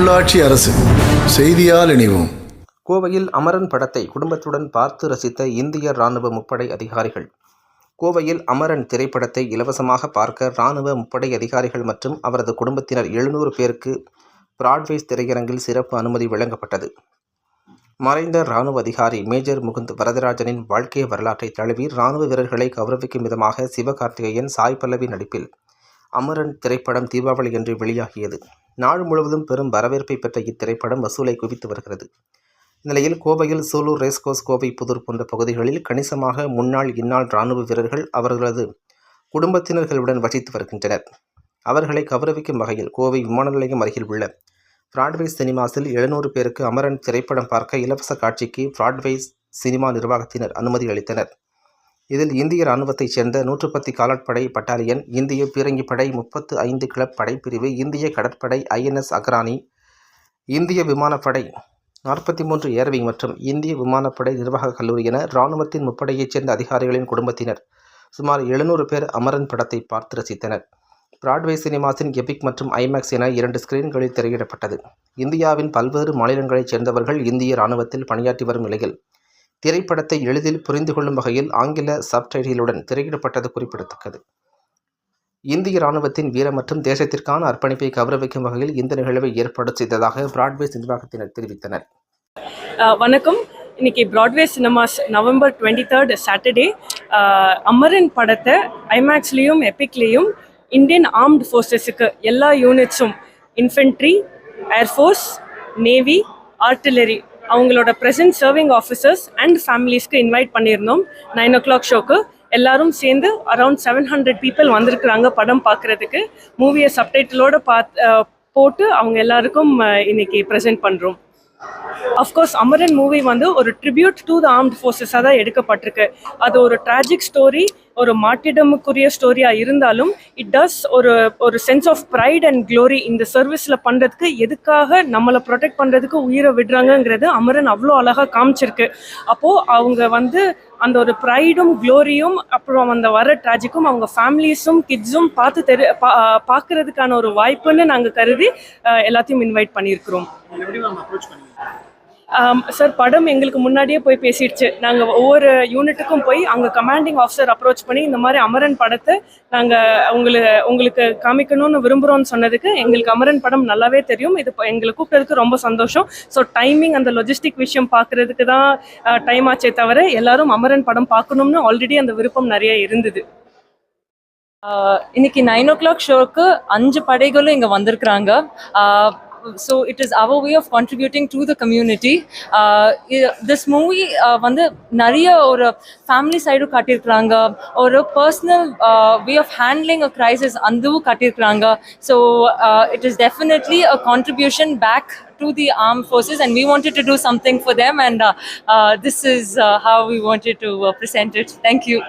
உள்ளாட்சி அரசு செய்தியால் இணைவோம். கோவையில் அமரன் படத்தை குடும்பத்துடன் பார்த்து ரசித்த இந்திய ராணுவ முப்படை அதிகாரிகள். கோவையில் அமரன் திரைப்படத்தை இலவசமாக பார்க்க ராணுவ முப்படை அதிகாரிகள் மற்றும் அவரது குடும்பத்தினர் எழுநூறு பேருக்கு பிராட்வேஸ் திரையரங்கில் சிறப்பு அனுமதி வழங்கப்பட்டது. மறைந்த ராணுவ அதிகாரி மேஜர் முகுந்த் வரதராஜனின் வாழ்க்கை வரலாற்றை தழுவி ராணுவ வீரர்களை கௌரவிக்கும் விதமாக சிவகார்த்திகேயன் சாய் பல்லவி நடிப்பில் அமரன் திரைப்படம் தீபாவளி என்று வெளியாகியது. நாடு முழுவதும் பெரும் வரவேற்பை பெற்ற இத்திரைப்படம் வசூலை குவித்து வருகிறது. இந்நிலையில் கோவையில் சூலூர் ரேஸ்கோஸ் கோவை புதூர் போன்ற பகுதிகளில் கணிசமாக முன்னாள் இந்நாள் இராணுவ வீரர்கள் அவர்களது குடும்பத்தினர்களுடன் வசித்து வருகின்றனர். அவர்களை கௌரவிக்கும் வகையில் கோவை விமான நிலையம் அருகில் உள்ள பிராட்வே சினிமாஸில் எழுநூறு பேருக்கு அமரன் திரைப்படம் பார்க்க இலவச காட்சிக்கு பிராட்வே சினிமா நிர்வாகத்தினர் அனுமதி அளித்தனர். இதில் இந்திய இராணுவத்தைச் சேர்ந்த நூற்று பத்து காலாட்படை பட்டாலியன் இந்திய பீரங்கிப்படை முப்பத்து ஐந்து கிளப் படைப்பிரிவு இந்திய கடற்படை ஐஎன்எஸ் அக்ரானி இந்திய விமானப்படை நாற்பத்தி மூன்று ஏர்விங் மற்றும் இந்திய விமானப்படை நிர்வாக கல்லூரி என இராணுவத்தின் முப்படையைச் சேர்ந்த அதிகாரிகளின் குடும்பத்தினர் சுமார் எழுநூறு பேர் அமரன் படத்தை பார்த்து ரசித்தனர். பிராட்வே சினிமாஸின் எபிக் மற்றும் ஐமேக்ஸ் என இரண்டு ஸ்கிரீன்களில் திரையிடப்பட்டது. இந்தியாவின் பல்வேறு மாநிலங்களைச் சேர்ந்தவர்கள் இந்திய இராணுவத்தில் பணியாற்றி வரும் நிலையில் திரைப்படத்தை எளிதில் புரிந்து கொள்ளும் வகையில் ஆங்கில சப்டைட்டிலுடன் திரையிடப்பட்டது குறிப்பிடத்தக்கது. இந்திய இராணுவத்தின் வீர மற்றும் தேசத்திற்கான அர்ப்பணிப்பை கௌரவிக்கும் வகையில் இந்த நிகழ்வை ஏற்பாடு செய்ததாக பிராட்வே நிர்வாகத்தினர் தெரிவித்தனர். வணக்கம். இன்னைக்கு Broadway cinemas November twenty third Saturday Amaran படத்தை ஐமேக்ஸ்லேயும் எபிக்லேயும் இந்தியன் ஆர்ம்டு ஃபோர்ஸஸுக்கு எல்லா யூனிட்ஸும் infantry air force navy artillery அவங்களோட ப்ரெசன்ட் சர்விங் ஆஃபீஸர்ஸ் அண்ட் ஃபேமிலிஸ்க்கு இன்வைட் பண்ணியிருந்தோம். நைன் ஓ கிளாக் ஷோக்கு எல்லாரும் சேர்ந்து அரவுண்ட் செவன் ஹண்ட்ரட் பீப்புள் வந்திருக்கிறாங்க படம் பார்க்குறதுக்கு. மூவியை சப்டைட்டிலோடு பாத் போட்டு அவங்க எல்லாருக்கும் இன்னைக்கு ப்ரெசென்ட் பண்ணுறோம் அஃப்கோர்ஸ் அமரன் மூவி வந்து ஒரு ட்ரிபியூட் டு த ஆர்ம்ட் ஃபோர்ஸஸாக தான் எடுக்கப்பட்டிருக்கு. அது ஒரு ட்ராஜிக் ஸ்டோரி ஒரு மாட்டிடமுக்குரிய ஸ்டோரியாக இருந்தாலும் இட் டஸ் ஒரு ஒரு sense of pride and glory இந்த சர்வீஸில் பண்ணுறதுக்கு எதுக்காக நம்மளை ப்ரொடெக்ட் பண்ணுறதுக்கு உயிரை விடுறாங்கங்கிறது அமரன் அவ்வளோ அழகாக காமிச்சிருக்கு. அப்போது அவங்க வந்து அந்த ஒரு ப்ரைடும் க்ளோரியும் அப்புறம் அந்த வர ட்ராஜிக்கும் அவங்க ஃபேமிலிஸும் கிட்ஸும் பார்த்து தெரி பா பார்க்கறதுக்கான ஒரு வாய்ப்புன்னு நாங்கள் கருதி எல்லாத்தையும் இன்வைட் பண்ணியிருக்கிறோம். சார் படம் எங்களுக்கு முன்னாடியே போய் பேசிடுச்சு. நாங்கள் ஒவ்வொரு யூனிட்டுக்கும் போய் அங்கே கமாண்டிங் ஆஃபீஸர் அப்ரோச் பண்ணி இந்த மாதிரி அமரன் படத்தை நாங்கள் உங்களுக்கு உங்களுக்கு காமிக்கணும்னு விரும்புகிறோம்னு சொன்னதுக்கு எங்களுக்கு அமரன் படம் நல்லாவே தெரியும். இது இப்போ எங்களை கூப்பிட்டதுக்கு ரொம்ப சந்தோஷம். ஸோ டைமிங் அந்த லொஜிஸ்டிக் விஷயம் பார்க்குறதுக்கு தான் டைம் ஆச்சே தவிர எல்லாரும் அமரன் படம் பார்க்கணும்னு ஆல்ரெடி அந்த விருப்பம் நிறைய இருந்தது. இன்னைக்கு நைன் ஓ கிளாக் ஷோக்கு அஞ்சு படைகளும் இங்கே வந்திருக்கிறாங்க. so it is our way of contributing to the community this movie வந்து நிறைய ஒரு ஃபேமிலி சைடும் காட்டியிருக்கிறாங்க ஒரு personal way of handling a crisis அதுவும் காட்டியிருக்கிறாங்க so it is definitely a contribution back to the armed forces and we wanted to do something for them and uh, uh, this is uh, how we wanted to uh, present it thank you